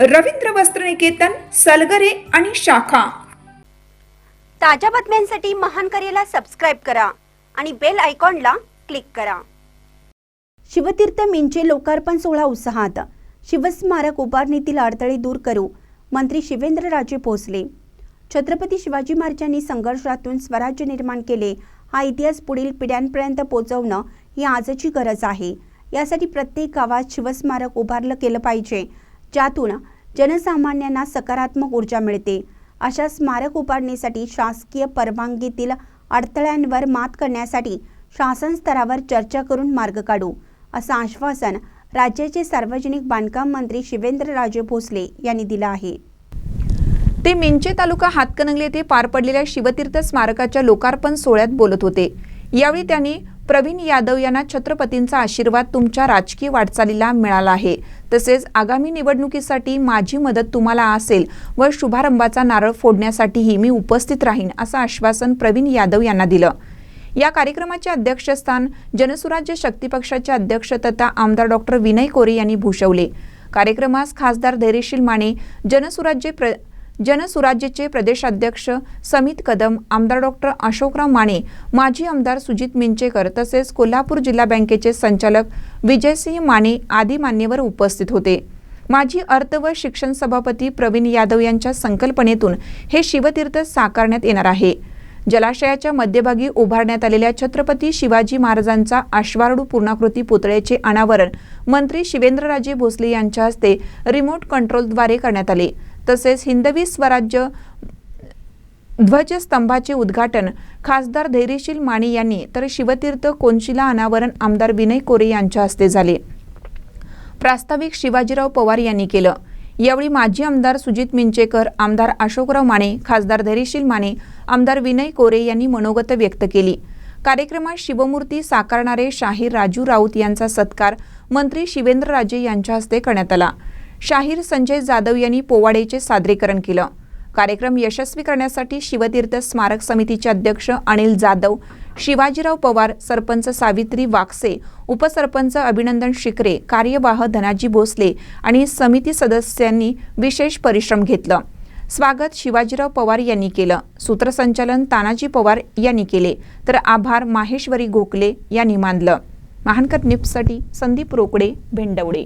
रवींद्र वस्त्रनिकेतन सलगरे आणि शाखा. ताज्या बातम्यांसाठी महान करेला सबस्क्राईब करा आणि बेल आयकॉनला क्लिक करा. शिवतीर्थ मिंचे लोकार्पण सोहळा उत्साहात. शिवस्मारक उभारणीतील अडथळे दूर करू मंत्री शिवेंद्रराजे भोसले. छत्रपती शिवाजी महाराजांनी संघर्षातून स्वराज्य निर्माण केले. हा इतिहास पुढील पिढ्यांपर्यंत पोहोचवणं ही आजची गरज आहे. यासाठी प्रत्येक गावात शिवस्मारक उभारलं केलं पाहिजे. ज्यातून जनसामान्यांना सकारात्मक ऊर्जा मिळते. अशा स्मारक उभारणीसाठी शासकीय परवानगीतील अडथळ्यांवर मात करण्यासाठी शासन स्तरावर चर्चा करून मार्ग काढू असं आश्वासन राज्याचे सार्वजनिक बांधकाम मंत्री शिवेंद्रराजे भोसले यांनी दिलं आहे. ते मिंचे तालुका हातकणंगले येथे पार पडलेल्या शिवतीर्थ स्मारकाच्या लोकार्पण सोहळ्यात बोलत होते. यावेळी त्यांनी प्रवीण यादव यांना छत्रपतींचा आशीर्वाद तुमच्या राजकीय वाटचालीला मिळाला आहे. तसेच आगामी निवडणुकीसाठी माझी मदत तुम्हाला असेल व शुभारंभाचा नारळ फोडण्यासाठीही मी उपस्थित राहीन असं आश्वासन प्रवीण यादव यांना दिलं. या कार्यक्रमाचे अध्यक्षस्थान जनसुराज्य शक्ती पक्षाचे अध्यक्ष तथा आमदार डॉक्टर विनय कोरे यांनी भूषवले. कार्यक्रमास खासदार धैर्यशील माने जनसुराज्य प्र जनसुराज्यचे प्रदेशाध्यक्ष समित कदम आमदार डॉक्टर अशोकराव माने माजी आमदार सुजित मिंचेकर तसेच कोल्हापूर जिल्हा बँकेचे संचालक विजयसिंह माने आदी मान्यवर उपस्थित होते. माजी अर्थ व शिक्षण सभापती प्रवीण यादव यांच्या संकल्पनेतून हे शिवतीर्थ साकारण्यात येणार आहे. जलाशयाच्या मध्यभागी उभारण्यात आलेल्या छत्रपती शिवाजी महाराजांचा अश्वारूढ पूर्णाकृती पुतळ्याचे अनावरण मंत्री शिवेंद्रराजे भोसले यांच्या हस्ते रिमोट कंट्रोलद्वारे करण्यात आले. तसेच हिंदवी स्वराज्य ध्वजस्तंभाचे उद्घाटन खासदार धैर्यशील माने यांनी तर शिवतीर्थ कोनशिला अनावरण आमदार विनय कोरे यांच्या हस्ते झाले. प्रास्ताविक शिवाजीराव पवार यांनी केलं. यावेळी माजी आमदार सुजित मिंचेकर आमदार अशोकराव माने खासदार धैर्यशील माने आमदार विनय कोरे यांनी मनोगत व्यक्त केली. कार्यक्रमात शिवमूर्ती साकारणारे शाहीर राजू राऊत यांचा सत्कार मंत्री शिवेंद्रराजे यांच्या हस्ते करण्यात आला. शाहीर संजय जाधव यांनी पोवाडेचे सादरीकरण केलं. कार्यक्रम यशस्वी करण्यासाठी शिवतीर्थ स्मारक समितीचे अध्यक्ष अनिल जाधव शिवाजीराव पवार सरपंच सावित्री वाकसे उपसरपंच अभिनंदन शिकरे कार्यवाह धनाजी भोसले आणि समिती सदस्यांनी विशेष परिश्रम घेतलं. स्वागत शिवाजीराव पवार यांनी केलं. सूत्रसंचालन तानाजी पवार यांनी केले. तर आभार माहेश्वरी गोखले यांनी मानलं. महानकर निप्ससाठी संदीप रोकडे भेंडवडे.